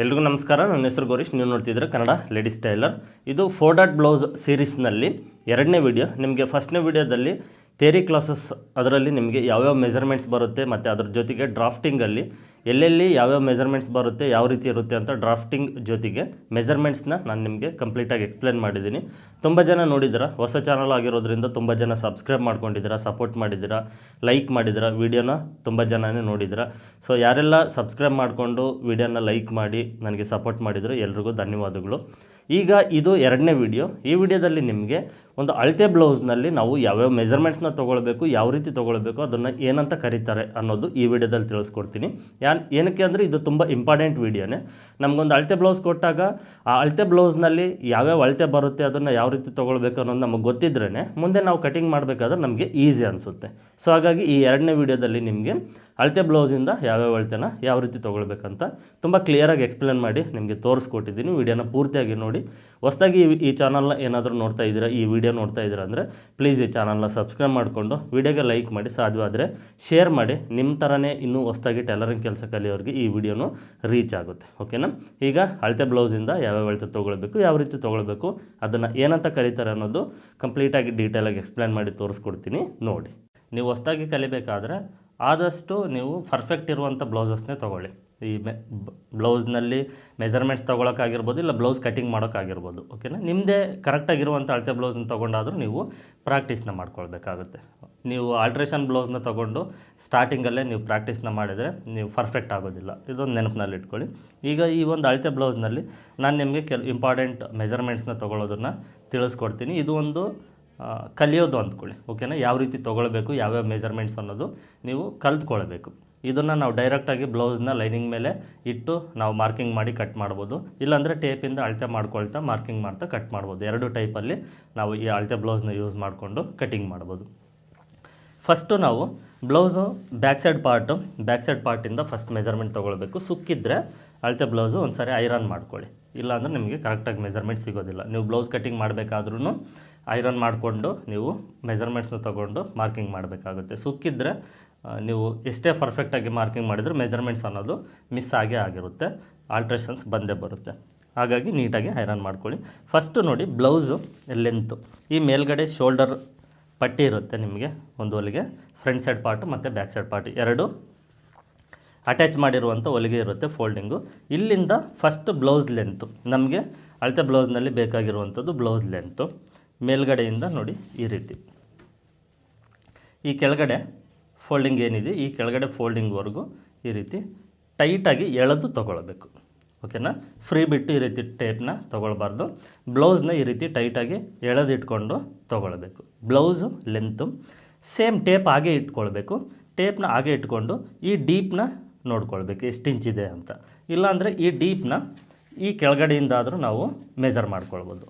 ಎಲ್ರಿಗೂ ನಮಸ್ಕಾರ. ನನ್ನ ಹೆಸರು ಗೌರೀಶ್. ನೀವು ನೋಡ್ತಿದ್ರೆ ಕನ್ನಡ ಲೇಡೀಸ್ ಟೈಲರ್. ಇದು ಫೋರ್ ಡಾಟ್ ಬ್ಲೌಸ್ ಸೀರೀಸ್ನಲ್ಲಿ ಎರಡನೇ ವಿಡಿಯೋ. ನಿಮಗೆ ಫಸ್ಟ್ನೇ ವಿಡಿಯೋದಲ್ಲಿ ಥೇರಿ ಕ್ಲಾಸಸ್ ಅದರಲ್ಲಿ ನಿಮಗೆ ಯಾವ್ಯಾವ ಮೆಜರ್ಮೆಂಟ್ಸ್ ಬರುತ್ತೆ ಮತ್ತು ಅದ್ರ ಜೊತೆಗೆ ಡ್ರಾಫ್ಟಿಂಗಲ್ಲಿ ಎಲ್ಲೆಲ್ಲಿ ಯಾವ್ಯಾವ ಮೆಜರ್ಮೆಂಟ್ಸ್ ಬರುತ್ತೆ, ಯಾವ ರೀತಿ ಇರುತ್ತೆ ಅಂತ ಡ್ರಾಫ್ಟಿಂಗ್ ಜೊತೆಗೆ ಮೆಜರ್ಮೆಂಟ್ಸ್ನ ನಾನು ನಿಮಗೆ ಕಂಪ್ಲೀಟಾಗಿ ಎಕ್ಸ್ಪ್ಲೇನ್ ಮಾಡಿದ್ದೀನಿ. ತುಂಬ ಜನ ನೋಡಿದ್ದೀರಾ, ಹೊಸ ಚಾನಲ್ ಆಗಿರೋದ್ರಿಂದ ತುಂಬ ಜನ ಸಬ್ಸ್ಕ್ರೈಬ್ ಮಾಡ್ಕೊಂಡಿದ್ದೀರ ಸಪೋರ್ಟ್ ಮಾಡಿದ್ದೀರಾ ಲೈಕ್ ಮಾಡಿದ್ದೀರಾ ವಿಡಿಯೋನ ತುಂಬ ಜನನೇ ನೋಡಿದ್ದೀರಾ. ಸೊ ಯಾರೆಲ್ಲ ಸಬ್ಸ್ಕ್ರೈಬ್ ಮಾಡಿಕೊಂಡು ವೀಡಿಯೋನ ಲೈಕ್ ಮಾಡಿ, ನನಗೆ ಸಪೋರ್ಟ್ ಮಾಡಿದ್ರು, ಎಲ್ರಿಗೂ ಧನ್ಯವಾದಗಳು. ಈಗ ಇದು ಎರಡನೇ ವಿಡಿಯೋ ಈ ವಿಡಿಯೋದಲ್ಲಿ ನಿಮಗೆ ಒಂದು ಅಳತೆ ಬ್ಲೌಸ್ನಲ್ಲಿ ನಾವು ಯಾವ್ಯಾವ ಮೆಜರ್ಮೆಂಟ್ಸ್ನ ತೊಗೊಳ್ಬೇಕು, ಯಾವ ರೀತಿ ತೊಗೊಳ್ಬೇಕು, ಅದನ್ನು ಏನಂತ ಕರೀತಾರೆ ಅನ್ನೋದು ಈ ವಿಡಿಯೋದಲ್ಲಿ ತಿಳಿಸ್ಕೊಡ್ತೀನಿ. ಯಾನ್, ಏನಕ್ಕೆ ಅಂದರೆ ಇದು ತುಂಬ ಇಂಪಾರ್ಟೆಂಟ್ ವಿಡಿಯೋನೇ ನಮಗೊಂದು ಅಳತೆ ಬ್ಲೌಸ್ ಕೊಟ್ಟಾಗ ಆ ಅಳತೆ ಬ್ಲೌಸ್ನಲ್ಲಿ ಯಾವ್ಯಾವ ಅಳತೆ ಬರುತ್ತೆ, ಅದನ್ನು ಯಾವ ರೀತಿ ತೊಗೊಳ್ಬೇಕು ಅನ್ನೋದು ನಮಗೆ ಗೊತ್ತಿದ್ರೇ ಮುಂದೆ ನಾವು ಕಟಿಂಗ್ ಮಾಡಬೇಕಾದ್ರೆ ನಮಗೆ ಈಸಿ ಅನಿಸುತ್ತೆ. ಸೊ ಹಾಗಾಗಿ ಈ ಎರಡನೇ ವಿಡಿಯೋದಲ್ಲಿ ನಿಮಗೆ ಅಳತೆ ಬ್ಲೌಸಿಂದ ಯಾವ್ಯಾವ ಅಳತೆನ ಯಾವ ರೀತಿ ತೊಗೊಳ್ಬೇಕಂತ ತುಂಬ ಕ್ಲಿಯರಾಗಿ ಎಕ್ಸ್ಪ್ಲೇನ್ ಮಾಡಿ ನಿಮಗೆ ತೋರಿಸ್ಕೊಟ್ಟಿದ್ದೀನಿ. ವಿಡಿಯೋನ ಪೂರ್ತಿಯಾಗಿ ನೋಡಿ. ಹೊಸದಾಗಿ ಈ ಚಾನಲ್ನ ಏನಾದರೂ ನೋಡ್ತಾ ಇದ್ದೀರಾ, ಈ ವಿಡಿಯೋ ನೋಡ್ತಾ ಇದ್ದೀರಾ ಅಂದರೆ ಪ್ಲೀಸ್ ಈ ಚಾನಲ್ನ ಸಬ್ಸ್ಕ್ರೈಬ್ ಮಾಡಿಕೊಂಡು ವಿಡಿಯೋಗೆ ಲೈಕ್ ಮಾಡಿ. ಸಾಧ್ಯವಾದರೆ ಶೇರ್ ಮಾಡಿ. ನಿಮ್ಮ ಥರನೇ ಇನ್ನೂ ಹೊಸದಾಗಿ ಟೈಲರಿಂಗ್ ಕೆಲಸ ಕಲಿಯೋರಿಗೆ ಈ ವಿಡಿಯೋನು ರೀಚ್ ಆಗುತ್ತೆ. ಓಕೆನಾ ಈಗ ಅಳತೆ ಬ್ಲೌಸಿಂದ ಯಾವ್ಯಾವ ಅಳತೆ ತೊಗೊಳ್ಬೇಕು, ಯಾವ ರೀತಿ ತೊಗೊಳ್ಬೇಕು, ಅದನ್ನು ಏನಂತ ಕರೀತಾರೆ ಅನ್ನೋದು ಕಂಪ್ಲೀಟಾಗಿ ಡೀಟೇಲಾಗಿ ಎಕ್ಸ್ಪ್ಲೇನ್ ಮಾಡಿ ತೋರಿಸ್ಕೊಡ್ತೀನಿ. ನೋಡಿ. ನೀವು ಹೊಸದಾಗಿ ಕಲಿಬೇಕಾದ್ರೆ ಆದಷ್ಟು ನೀವು ಪರ್ಫೆಕ್ಟ್ ಇರುವಂಥ ಬ್ಲೌಸಸ್ನೇ ತೊಗೊಳ್ಳಿ. ಈ ಮೆ ಬ್ಲೌಸ್ನಲ್ಲಿ ಮೆಜರ್ಮೆಂಟ್ಸ್ ತೊಗೊಳಕ್ಕಾಗಿರ್ಬೋದು, ಇಲ್ಲ ಬ್ಲೌಸ್ ಕಟಿಂಗ್ ಮಾಡೋಕ್ಕಾಗಿರ್ಬೋದು ಓಕೆನಾ ನಿಮ್ಮದೇ ಕರೆಕ್ಟಾಗಿರುವಂಥ ಅಳತೆ ಬ್ಲೌಸ್ನ ತೊಗೊಂಡಾದರೂ ನೀವು ಪ್ರಾಕ್ಟೀಸ್ನ ಮಾಡ್ಕೊಳ್ಬೇಕಾಗುತ್ತೆ. ನೀವು ಆಲ್ಟ್ರೇಷನ್ ಬ್ಲೌಸ್ನ ತೊಗೊಂಡು ಸ್ಟಾರ್ಟಿಂಗಲ್ಲೇ ನೀವು ಪ್ರಾಕ್ಟೀಸ್ನ ಮಾಡಿದರೆ ನೀವು ಪರ್ಫೆಕ್ಟ್ ಆಗೋದಿಲ್ಲ. ಇದೊಂದು ನೆನಪಿನಲ್ಲಿ ಇಟ್ಕೊಳ್ಳಿ. ಈಗ ಈ ಒಂದು ಅಳತೆ ಬ್ಲೌಸ್ನಲ್ಲಿ ನಾನು ನಿಮಗೆ ಕೆಲ ಇಂಪಾರ್ಟೆಂಟ್ ಮೆಜರ್ಮೆಂಟ್ಸ್ನ ತೊಗೊಳೋದನ್ನು ತಿಳಿಸ್ಕೊಡ್ತೀನಿ. ಇದು ಒಂದು ಕಲಿಯೋದು ಅಂದ್ಕೊಳ್ಳಿ ಓಕೆನಾ ಯಾವ ರೀತಿ ತೊಗೊಳ್ಬೇಕು, ಯಾವ್ಯಾವ ಮೆಜರ್ಮೆಂಟ್ಸ್ ಅನ್ನೋದು ನೀವು ಕಲ್ತ್ಕೊಳ್ಬೇಕು. ಇದನ್ನು ನಾವು ಡೈರೆಕ್ಟಾಗಿ ಬ್ಲೌಸ್ನ ಲೈನಿಂಗ್ ಮೇಲೆ ಇಟ್ಟು ನಾವು ಮಾರ್ಕಿಂಗ್ ಮಾಡಿ ಕಟ್ ಮಾಡ್ಬೋದು. ಇಲ್ಲಾಂದರೆ ಟೇಪಿಂದ ಅಳತೆ ಮಾಡ್ಕೊಳ್ತಾ ಮಾರ್ಕಿಂಗ್ ಮಾಡ್ತಾ ಕಟ್ ಮಾಡ್ಬೋದು. ಎರಡು ಟೈಪಲ್ಲಿ ನಾವು ಈ ಅಳತೆ ಬ್ಲೌಸ್ನ ಯೂಸ್ ಮಾಡಿಕೊಂಡು ಕಟಿಂಗ್ ಮಾಡ್ಬೋದು. ಫಸ್ಟು ನಾವು blouse back side part back side ಪಾರ್ಟಿಂದ first measurement ತೊಗೊಳ್ಬೇಕು. ಸುಕ್ಕಿದ್ರೆ ಅಳತೆ ಬ್ಲೌಸು ಒಂದು ಸಾರಿ ಐರನ್ ಮಾಡ್ಕೊಳ್ಳಿ. ಇಲ್ಲಾಂದರೆ ನಿಮಗೆ ಕರೆಕ್ಟಾಗಿ ಮೆಜರ್ಮೆಂಟ್ ಸಿಗೋದಿಲ್ಲ. ನೀವು ಬ್ಲೌಸ್ ಕಟಿಂಗ್ ಮಾಡಬೇಕಾದ್ರೂ ಐರನ್ ಮಾಡಿಕೊಂಡು ನೀವು ಮೆಜರ್ಮೆಂಟ್ಸ್ನ ತೊಗೊಂಡು ಮಾರ್ಕಿಂಗ್ ಮಾಡಬೇಕಾಗುತ್ತೆ. ಸುಕ್ಕಿದ್ರೆ ನೀವು ಎಷ್ಟೇ ಪರ್ಫೆಕ್ಟಾಗಿ ಮಾರ್ಕಿಂಗ್ ಮಾಡಿದರೂ ಮೆಜರ್ಮೆಂಟ್ಸ್ ಅನ್ನೋದು ಮಿಸ್ ಆಗೇ ಆಗಿರುತ್ತೆ. ಆಲ್ಟ್ರೇಷನ್ಸ್ ಬಂದೇ ಬರುತ್ತೆ. ಹಾಗಾಗಿ ನೀಟಾಗಿ ಐರನ್ ಮಾಡ್ಕೊಳ್ಳಿ. ಫಸ್ಟು ನೋಡಿ ಬ್ಲೌಸು ಲೆಂತು ಈ ಮೇಲ್ಗಡೆ ಶೋಲ್ಡರ್ ಪಟ್ಟಿ ಇರುತ್ತೆ ನಿಮಗೆ, ಒಂದು ಹೊಲಿಗೆ. ಫ್ರಂಟ್ ಸೈಡ್ ಪಾರ್ಟು ಮತ್ತು ಬ್ಯಾಕ್ ಸೈಡ್ ಪಾರ್ಟ್ ಎರಡು. ಅಟ್ಯಾಚ್ ಮಾಡಿರುವಂಥ ಹೊಲಿಗೆ ಇರುತ್ತೆ ಫೋಲ್ಡಿಂಗು ಇಲ್ಲಿಂದ ಫಸ್ಟ್ ಬ್ಲೌಸ್ ಲೆಂತು ನಮಗೆ ಅಳತೆ ಬ್ಲೌಸ್ನಲ್ಲಿ ಬೇಕಾಗಿರುವಂಥದ್ದು ಬ್ಲೌಸ್ ಲೆಂತು ಮೇಲ್ಗಡೆಯಿಂದ ನೋಡಿ ಈ ರೀತಿ. ಈ ಕೆಳಗಡೆ ಫೋಲ್ಡಿಂಗ್ ಏನಿದೆ, ಈ ಕೆಳಗಡೆ ಫೋಲ್ಡಿಂಗ್ವರೆಗೂ ಈ ರೀತಿ ಟೈಟಾಗಿ ಎಳೆದು ತೊಗೊಳ್ಬೇಕು. ಓಕೆನಾ ಫ್ರೀ ಬಿಟ್ಟು ಈ ರೀತಿ ಟೇಪ್ನ ತೊಗೊಳ್ಬಾರ್ದು. ಬ್ಲೌಸ್ನ ಈ ರೀತಿ ಟೈಟಾಗಿ ಎಳೆದಿಟ್ಕೊಂಡು ತೊಗೊಳ್ಬೇಕು. ಬ್ಲೌಸು ಲೆಂತು ಸೇಮ್ ಟೇಪ್ ಹಾಗೆ ಇಟ್ಕೊಳ್ಬೇಕು. ಟೇಪ್ನ ಹಾಗೆ ಇಟ್ಕೊಂಡು ಈ ಡೀಪ್ನ ನೋಡ್ಕೊಳ್ಬೇಕು. ಎಷ್ಟು ಇಂಚಿದೆ ಅಂತ. ಇಲ್ಲಾಂದರೆ ಈ ಡೀಪ್ನ ಈ ಕೆಳಗಡೆಯಿಂದಾದರೂ ನಾವು ಮೆಜರ್ ಮಾಡ್ಕೊಳ್ಬೋದು.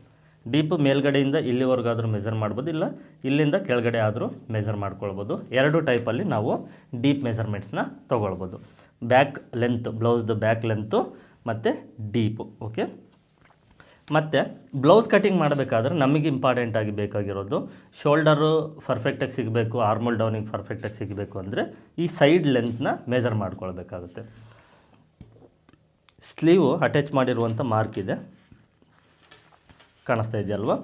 ಡೀಪ್ ಮೇಲ್ಗಡೆಯಿಂದ ಇಲ್ಲಿವರೆಗಾದರೂ ಮೆಜರ್ ಮಾಡ್ಬೋದು, ಇಲ್ಲ ಇಲ್ಲಿಂದ ಕೆಳಗಡೆ ಆದರೂ ಮೆಜರ್ ಮಾಡ್ಕೊಳ್ಬೋದು. ಎರಡು ಟೈಪಲ್ಲಿ ನಾವು ಡೀಪ್ ಮೆಜರ್ಮೆಂಟ್ಸ್ನ ತೊಗೊಳ್ಬೋದು. ಬ್ಯಾಕ್ ಲೆಂತ್ ಬ್ಲೌಸ್ದು ಬ್ಯಾಕ್ ಲೆಂತು ಮತ್ತು ಡೀಪು ಓಕೆ ಮತ್ತು ಬ್ಲೌಸ್ ಕಟಿಂಗ್ ಮಾಡಬೇಕಾದ್ರೆ ನಮಗೆ ಇಂಪಾರ್ಟೆಂಟ್ ಆಗಿ ಬೇಕಾಗಿರೋದು ಶೋಲ್ಡರು ಪರ್ಫೆಕ್ಟಾಗಿ ಸಿಗಬೇಕು ಆರ್ಮಲ್ ಡೌನಿಗೆ ಪರ್ಫೆಕ್ಟಾಗಿ ಸಿಗಬೇಕು ಅಂದರೆ ಈ ಸೈಡ್ ಲೆಂತ್ನ ಮೇಜರ್ ಮಾಡ್ಕೊಳ್ಬೇಕಾಗುತ್ತೆ. ಸ್ಲೀವು ಅಟ್ಯಾಚ್ ಮಾಡಿರುವಂಥ ಮಾರ್ಕ್ ಇದೆ. ಕಾಣಿಸ್ತಾ ಇದೆಯಲ್ವ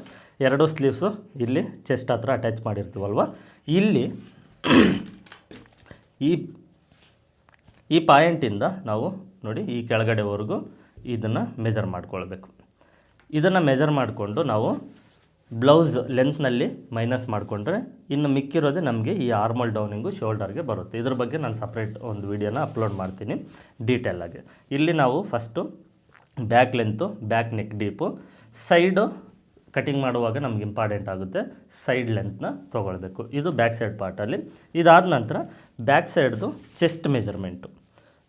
ಎರಡು ಸ್ಲೀವ್ಸು ಇಲ್ಲಿ ಚೆಸ್ಟ್ ಹತ್ರ ಅಟ್ಯಾಚ್ ಮಾಡಿರ್ತೀವಲ್ವ? ಇಲ್ಲಿ ಈ ಈ ಪಾಯಿಂಟಿಂದ ನಾವು ನೋಡಿ ಈ ಕೆಳಗಡೆವರೆಗೂ ಇದನ್ನು ಮೆಜರ್ ಮಾಡ್ಕೊಳ್ಬೇಕು. ಇದನ್ನು ಮೆಜರ್ ಮಾಡಿಕೊಂಡು ನಾವು ಬ್ಲೌಸ್ ಲೆಂತ್ನಲ್ಲಿ ಮೈನಸ್ ಮಾಡಿಕೊಂಡ್ರೆ ಇನ್ನು ಮಿಕ್ಕಿರೋದೇ ನಮಗೆ ಈ ಆರ್ಮಲ್ ಡೌನಿಂಗು ಶೋಲ್ಡರ್ಗೆ ಬರುತ್ತೆ. ಇದ್ರ ಬಗ್ಗೆ ನಾನು ಸಪ್ರೇಟ್ ಒಂದು ವೀಡಿಯೋನ ಅಪ್ಲೋಡ್ ಮಾಡ್ತೀನಿ ಡೀಟೇಲಾಗಿ ಇಲ್ಲಿ ನಾವು first back length back neck deep side cutting ಮಾಡುವಾಗ ನಮ್ಗೆ ಇಂಪಾರ್ಟೆಂಟ್ ಆಗುತ್ತೆ ಸೈಡ್ ಲೆಂತ್ನ ತೊಗೊಳ್ಬೇಕು. ಇದು ಬ್ಯಾಕ್ ಸೈಡ್ ಪಾರ್ಟಲ್ಲಿ ಇದಾದ ನಂತರ ಬ್ಯಾಕ್ ಸೈಡ್ದು ಚೆಸ್ಟ್ ಮೆಜರ್ಮೆಂಟು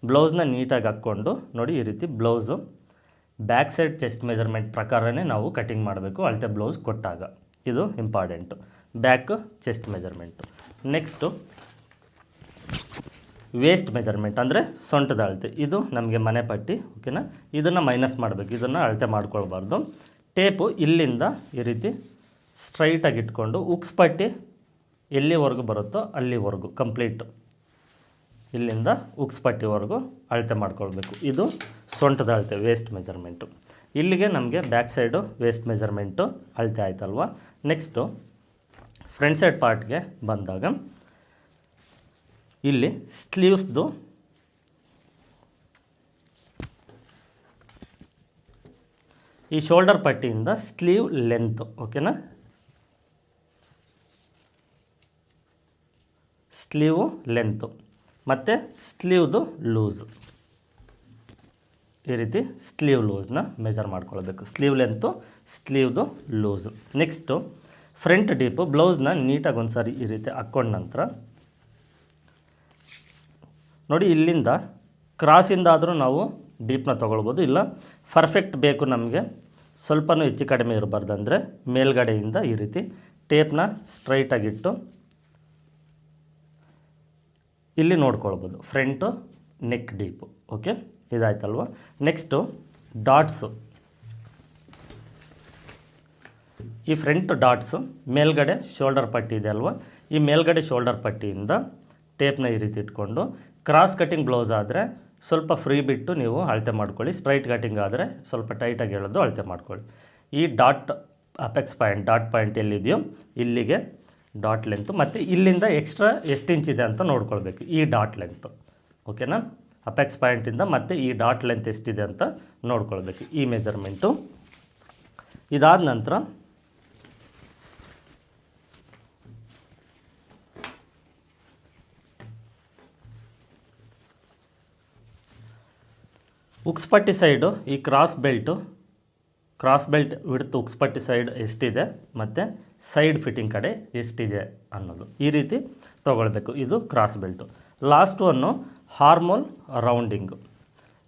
ಬ್ಲೌಸ್ನ ನೀಟಾಗಿ ಹಾಕ್ಕೊಂಡು ನೋಡಿ ಈ ರೀತಿ blouse back side chest measurement ಪ್ರಕಾರನೇ ನಾವು ಕಟಿಂಗ್ ಮಾಡಬೇಕು ಅಳತೆ ಬ್ಲೌಸ್ ಕೊಟ್ಟಾಗ. ಇದು important. Back chest measurement next waist measurement ಅಂದರೆ ಸೊಂಟದ ಅಳತೆ. ಇದು ನಮಗೆ ಮನೆ ಪಟ್ಟಿ ಓಕೆನಾ ಇದನ್ನು ಮೈನಸ್ ಮಾಡಬೇಕು. ಇದನ್ನು ಅಳತೆ ಮಾಡ್ಕೊಳ್ಬಾರ್ದು. ಟೇಪು ಇಲ್ಲಿಂದ ಈ ರೀತಿ ಸ್ಟ್ರೈಟಾಗಿ ಇಟ್ಕೊಂಡು ಉಕ್ಸ್ ಪಟ್ಟಿ ಎಲ್ಲಿವರೆಗೂ ಬರುತ್ತೋ ಅಲ್ಲಿವರೆಗೂ ಕಂಪ್ಲೀಟು ಇಲ್ಲಿಂದ ಉಕ್ಸ್ ಪಟ್ಟಿವರೆಗೂ ಅಳತೆ ಮಾಡ್ಕೊಳ್ಬೇಕು. ಇದು ಸೊಂಟದ ಅಳತೆ ವೇಸ್ಟ್ ಮೆಜರ್ಮೆಂಟು ಇಲ್ಲಿಗೆ ನಮಗೆ ಬ್ಯಾಕ್ ಸೈಡು ವೇಸ್ಟ್ ಮೆಜರ್ಮೆಂಟು ಅಳತೆ ಆಯ್ತಲ್ವ? ನೆಕ್ಸ್ಟು ಫ್ರಂಟ್ ಸೈಡ್ ಪಾರ್ಟ್ಗೆ ಬಂದಾಗ ಇಲ್ಲಿ ಸ್ಲೀವ್ಸ್ದು ಈ ಶೋಲ್ಡರ್ ಪಟ್ಟಿಯಿಂದ ಸ್ಲೀವ್ ಲೆಂತ್ ಓಕೆನಾ ಸ್ಲೀವು ಲೆಂತು ಮತ್ತು ಸ್ಲೀವ್ದು ಲೂಸು ಈ ರೀತಿ ಸ್ಲೀವ್ ಲೂಸ್ನ ಮೆಜರ್ ಮಾಡ್ಕೊಳ್ಬೇಕು. ಸ್ಲೀವ್ ಲೆಂತು ಸ್ಲೀವ್ದು ಲೂಸು ನೆಕ್ಸ್ಟು ಫ್ರಂಟ್ ಡೀಪು ಬ್ಲೌಸ್ನ ನೀಟಾಗಿ ಒಂದು ಸಾರಿ ಈ ರೀತಿ ಹಾಕ್ಕೊಂಡ ನಂತರ ನೋಡಿ ಇಲ್ಲಿಂದ ಕ್ರಾಸಿಂದಾದರೂ ನಾವು ಡೀಪ್ನ ತೊಗೊಳ್ಬೋದು. ಇಲ್ಲ ಪರ್ಫೆಕ್ಟ್ ಬೇಕು ನಮಗೆ. ಸ್ವಲ್ಪನೂ ಹೆಚ್ಚು ಕಡಿಮೆ ಇರಬಾರ್ದು ಅಂದರೆ ಮೇಲ್ಗಡೆಯಿಂದ ಈ ರೀತಿ ಟೇಪ್ನ ಸ್ಟ್ರೈಟಾಗಿಟ್ಟು ಇಲ್ಲಿ ನೋಡ್ಕೊಳ್ಬೋದು. ಫ್ರಂಟು ನೆಕ್ ಡೀಪು ಓಕೆ ಇದಾಯ್ತಲ್ವ? ನೆಕ್ಸ್ಟು ಡಾಟ್ಸು ಈ ಫ್ರಂಟ್ ಡಾಟ್ಸು ಮೇಲ್ಗಡೆ ಶೋಲ್ಡರ್ ಪಟ್ಟಿ ಇದೆ ಅಲ್ವಾ? ಈ ಮೇಲ್ಗಡೆ ಶೋಲ್ಡರ್ ಪಟ್ಟಿಯಿಂದ ಟೇಪ್ನ ಈ ರೀತಿ ಇಟ್ಕೊಂಡು ಕ್ರಾಸ್ ಕಟ್ಟಿಂಗ್ ಬ್ಲೌಸ್ ಆದರೆ ಸ್ವಲ್ಪ ಫ್ರೀ ಬಿಟ್ಟು ನೀವು ಅಳತೆ ಮಾಡ್ಕೊಳ್ಳಿ. ಸ್ಟ್ರೈಟ್ ಕಟಿಂಗ್ ಆದರೆ ಸ್ವಲ್ಪ ಟೈಟಾಗಿ ಹೇಳೋದು ಅಳತೆ ಮಾಡ್ಕೊಳ್ಳಿ. ಈ dot apex point dot point ಎಲ್ಲಿದೆಯೋ ಇಲ್ಲಿಗೆ ಡಾಟ್ ಲೆಂತು ಮತ್ತು ಇಲ್ಲಿಂದ ಎಕ್ಸ್ಟ್ರಾ ಎಷ್ಟು ಇಂಚ್ ಇದೆ ಅಂತ ನೋಡ್ಕೊಳ್ಬೇಕು. ಈ ಡಾಟ್ ಲೆಂತು ಓಕೆನಾ ಅಪೆಕ್ಸ್ ಪಾಯಿಂಟಿಂದ ಮತ್ತು ಈ ಡಾಟ್ ಲೆಂತ್ ಎಷ್ಟಿದೆ ಅಂತ ನೋಡ್ಕೊಳ್ಬೇಕು. ಈ ಮೆಜರ್ಮೆಂಟು ಇದಾದ ನಂತರ ಉಕ್ಸ್ಪಟ್ಟಿ ಸೈಡು ಈ cross belt, cross belt width ಉಕ್ಸ್ಪಟ್ಟಿ side ಎಷ್ಟಿದೆ ಮತ್ತು ಸೈಡ್ ಫಿಟ್ಟಿಂಗ್ ಕಡೆ ಎಷ್ಟಿದೆ ಅನ್ನೋದು ಈ ರೀತಿ ತೊಗೊಳ್ಬೇಕು. ಇದು cross belt. Last one armhole rounding.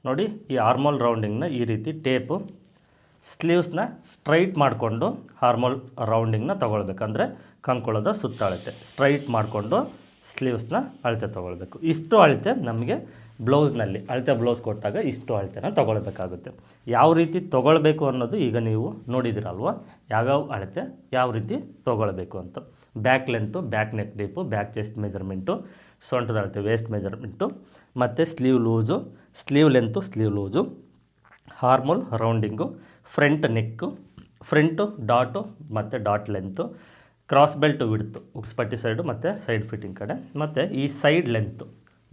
ನೋಡಿ ಈ ಹಾರ್ಮೋಲ್ ರೌಂಡಿಂಗ್ನ ಈ ರೀತಿ ಟೇಪು ಸ್ಲೀವ್ಸ್ನ ಸ್ಟ್ರೈಟ್ ಮಾಡಿಕೊಂಡು ಹಾರ್ಮೋಲ್ ರೌಂಡಿಂಗ್ನ ತೊಗೊಳ್ಬೇಕಂದ್ರೆ ಕಂಕೊಳದ ಸುತ್ತಾಳುತ್ತೆ ಸ್ಟ್ರೈಟ್ ಮಾಡಿಕೊಂಡು ಸ್ಲೀವ್ಸ್ನ ಅಳತೆ ತೊಗೊಳ್ಬೇಕು. ಇಷ್ಟು ಅಳತೆ ನಮಗೆ ಬ್ಲೌಸ್ನಲ್ಲಿ ಅಳತೆ ಬ್ಲೌಸ್ ಕೊಟ್ಟಾಗ ಇಷ್ಟು ಅಳತೆನ ತೊಗೊಳ್ಬೇಕಾಗುತ್ತೆ. ಯಾವ ರೀತಿ ತೊಗೊಳ್ಬೇಕು ಅನ್ನೋದು ಈಗ ನೀವು ನೋಡಿದಿರಲ್ವ? ಯಾವ್ಯಾವ ಅಳತೆ ಯಾವ ರೀತಿ ತೊಗೊಳ್ಬೇಕು ಅಂತ. Back length back neck deep back chest measurement ಸೊಂಟದ ಅಳತೆ ವೇಸ್ಟ್ ಮೆಜರ್ಮೆಂಟು ಮತ್ತು sleeve loose sleeve length sleeve loose armhole rounding front neck front dot ಮತ್ತು dot length cross belt width ಉಕ್ಸ್ಪಟ್ಟಿ side ಮತ್ತು ಸೈಡ್ ಫಿಟ್ಟಿಂಗ್ ಕಡೆ. ಮತ್ತು ಈ ಸೈಡ್ ಲೆಂತು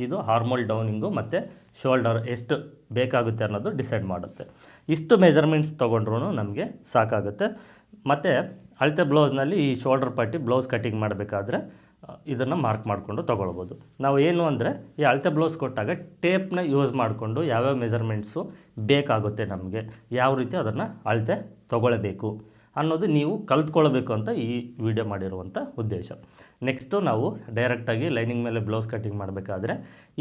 ಇದು ಹಾರ್ಮೋಲ್ ಡೌನಿಂಗು ಮತ್ತು ಶೋಲ್ಡರ್ ಎಷ್ಟು ಬೇಕಾಗುತ್ತೆ ಅನ್ನೋದು ಡಿಸೈಡ್ ಮಾಡುತ್ತೆ. ಇಷ್ಟು ಮೆಜರ್ಮೆಂಟ್ಸ್ ತೊಗೊಂಡ್ರೂ ನಮಗೆ ಸಾಕಾಗುತ್ತೆ. ಮತ್ತು ಅಳತೆ ಬ್ಲೌಸ್ನಲ್ಲಿ ಈ ಶೋಲ್ಡರ್ ಪಟ್ಟಿ ಬ್ಲೌಸ್ ಕಟಿಂಗ್ ಮಾಡಬೇಕಾದ್ರೆ ಇದನ್ನು ಮಾರ್ಕ್ ಮಾಡಿಕೊಂಡು ತೊಗೊಳ್ಬೋದು. ನಾವು ಏನು ಅಂದರೆ, ಈ ಅಳತೆ ಬ್ಲೌಸ್ ಕೊಟ್ಟಾಗ ಟೇಪ್ನ ಯೂಸ್ ಮಾಡಿಕೊಂಡು ಯಾವ್ಯಾವ ಮೆಜರ್ಮೆಂಟ್ಸು ಬೇಕಾಗುತ್ತೆ ನಮಗೆ, ಯಾವ ರೀತಿ ಅದನ್ನು ಅಳತೆ ತೊಗೊಳ್ಬೇಕು. ಅನ್ನೋದು ನೀವು ಕಲ್ತ್ಕೊಳ್ಬೇಕು ಅಂತ ಈ ವಿಡಿಯೋ ಮಾಡಿರುವಂಥ ಉದ್ದೇಶ. ನೆಕ್ಸ್ಟು ನಾವು ಡೈರೆಕ್ಟಾಗಿ ಲೈನಿಂಗ್ ಮೇಲೆ ಬ್ಲೌಸ್ ಕಟ್ಟಿಂಗ್ ಮಾಡಬೇಕಾದ್ರೆ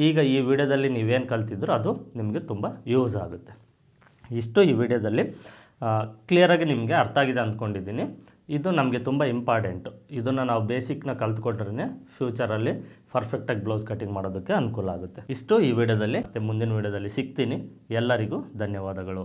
ಈಗ ಈ ವಿಡಿಯೋದಲ್ಲಿ ನೀವೇನು ಕಲ್ತಿದ್ರು ಅದು ನಿಮಗೆ ತುಂಬ ಯೂಸ್ ಆಗುತ್ತೆ. ಇಷ್ಟು ಈ ವಿಡಿಯೋದಲ್ಲಿ ಕ್ಲಿಯರಾಗಿ ನಿಮಗೆ ಅರ್ಥ ಆಗಿದೆ ಅಂದ್ಕೊಂಡಿದ್ದೀನಿ ಇದು ನಮಗೆ ತುಂಬ ಇಂಪಾರ್ಟೆಂಟು ಇದನ್ನು ನಾವು ಬೇಸಿಕ್ನ ಕಲ್ತ್ಕೊಂಡ್ರೆ ಫ್ಯೂಚರಲ್ಲಿ ಪರ್ಫೆಕ್ಟಾಗಿ ಬ್ಲೌಸ್ ಕಟ್ಟಿಂಗ್ ಮಾಡೋದಕ್ಕೆ ಅನುಕೂಲ ಆಗುತ್ತೆ. ಇಷ್ಟು ಈ ವಿಡಿಯೋದಲ್ಲಿ ಮತ್ತು ಮುಂದಿನ ವಿಡಿಯೋದಲ್ಲಿ ಸಿಗ್ತೀನಿ. ಎಲ್ಲರಿಗೂ ಧನ್ಯವಾದಗಳು.